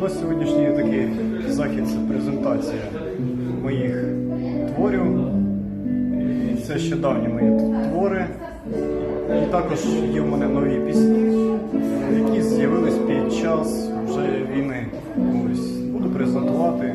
У нас сьогоднішній такий захід це презентація моїх творів. І це ще давні мої твори. І також є в мене нові пісні, які з'явились під час вже війни. Ось буду презентувати.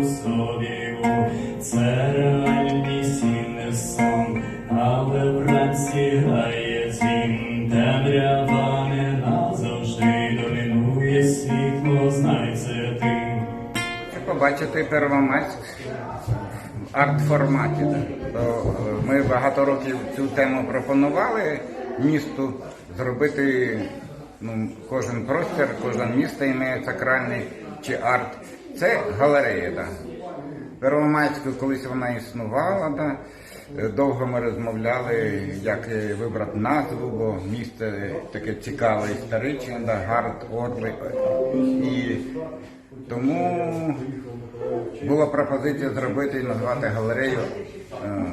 Із собі, не сон, але вранці грає дзвін, темрява не назавжди домінує світло, знай побачити Первомайськ в арт-форматі. е, ми багато років цю тему пропонували місту зробити ну, кожен простір, кожен місто має сакральний чи арт. Це галерея. Да. Первомайську колись вона існувала. Да. Е, Довго ми розмовляли, як е, вибрати назву, бо місто таке цікаве, історичне, да, гард, орли. І тому була пропозиція зробити і назвати галерею е,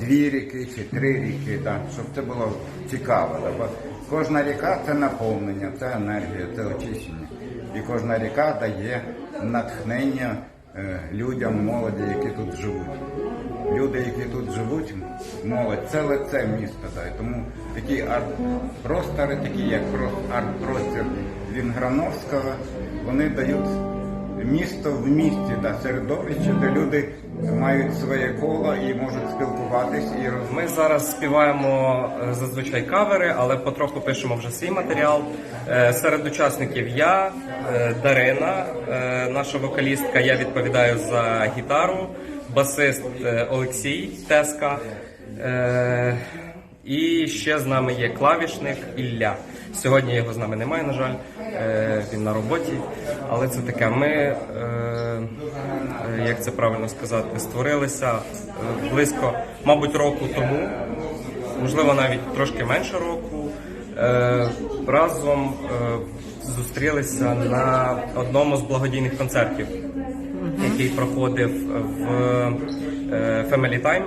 дві ріки чи три ріки, да, щоб це було цікаво. Да, бо кожна ріка це наповнення, це енергія, це очищення. І кожна ріка дає натхнення е, людям, молоді, які тут живуть. Люди, які тут живуть, молодь, це лице міста. Да, тому такі арт-простори, такі як про- арт-простір Вінграновського, вони дають місто в місті, да, середовище, де люди мають своє коло і можуть спілкуватись і роз... Ми зараз співаємо е, зазвичай кавери, але потроху пишемо вже свій матеріал. Е, Серед учасників я, е, Дарина, наша вокалістка. Я відповідаю за гітару, басист Олексій Теска. І ще з нами є клавішник Ілля. Сьогодні його з нами немає, на жаль. Е, Він на роботі. Але це таке. Ми, е, е, як це правильно сказати, створилися близько, мабуть, року тому, можливо, навіть трошки менше року. Разом зустрілися на одному з благодійних концертів, який проходив в Family Time.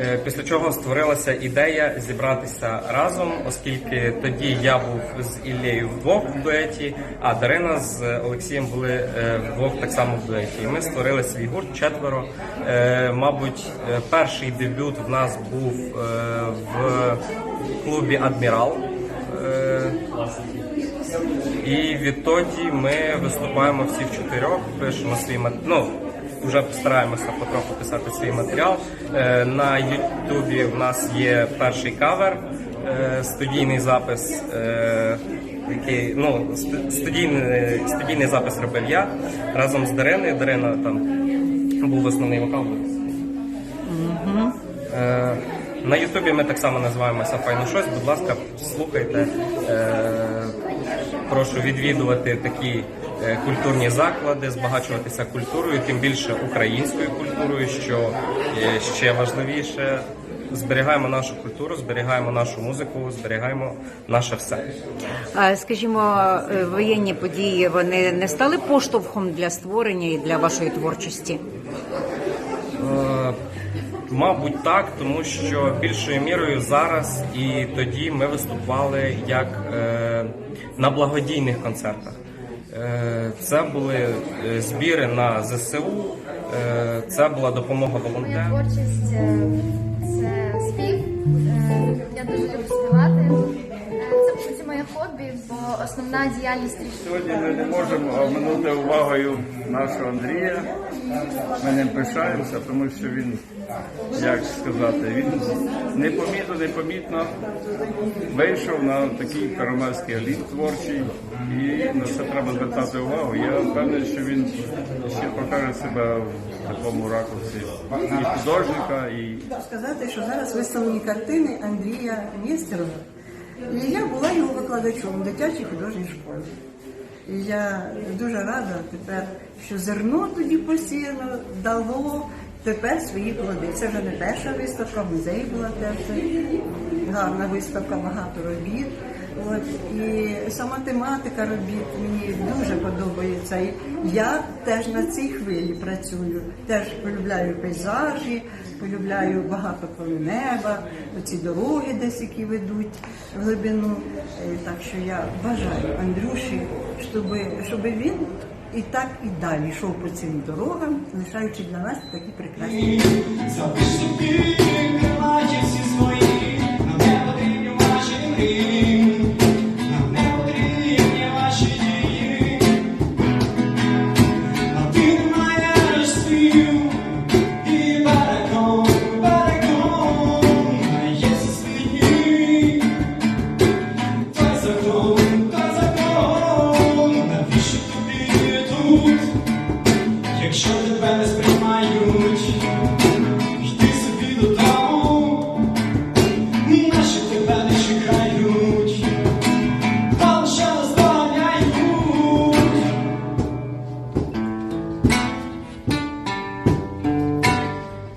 Е, Після чого створилася ідея зібратися разом, оскільки тоді я був з Іллею вдвох в дуеті, а Дарина з Олексієм були е, вдвох так само в дуеті. І ми створили свій гурт четверо. Е, Мабуть, перший дебют в нас був в клубі Адмірал. І відтоді ми виступаємо всі в чотирьох, пишемо свій ну, вже стараємося потроху писати свій матеріал. Е, На Ютубі в нас є перший кавер, е, студійний запис, е, який ну студійний, студійний запис робив я разом з Дариною. Дарина там був основний вокал. На Ютубі ми так само називаємося Файно щось. Будь ласка, слухайте. Прошу відвідувати такі культурні заклади, збагачуватися культурою, тим більше українською культурою, що е, ще важливіше. Зберігаємо нашу культуру, зберігаємо нашу музику, зберігаємо наше все. Скажімо, е, воєнні події вони не стали поштовхом для створення і для вашої творчості? Е, Мабуть, так, тому що більшою мірою зараз і тоді ми виступали як е, на благодійних концертах. Е, це були е, збіри на ЗСУ, е, це була допомога волонтерам. творчість це спів. Я дуже люблю співати. Е, моє хобі. Бо основна діяльність Сьогодні ми не можемо оминути увагою нашого Андрія. Ми ним пишаємося, тому що він, як сказати, він непомітно, непомітно вийшов на такий карамельський еліт творчий, і на це треба звертати увагу. Я впевнений, що він ще покаже себе в такому ракурсі і художника, і сказати, що зараз виставлені картини Андрія Нєстерова. І я була його викладачом в дитячій художній школі. І я дуже рада тепер, що зерно тоді посіяно дало тепер свої плоди. Це вже не перша виставка, в музеї була теж гарна виставка, багато робіт. От, і сама тематика робіт мені дуже подобається. Я теж на цій хвилі працюю. Теж полюбляю пейзажі, полюбляю багато коли неба, оці дороги десь, які ведуть в глибину. Е, Так що я бажаю Андрюші, щоб, щоб він і так і далі йшов по цим дорогам, лишаючи для нас такі прекрасні.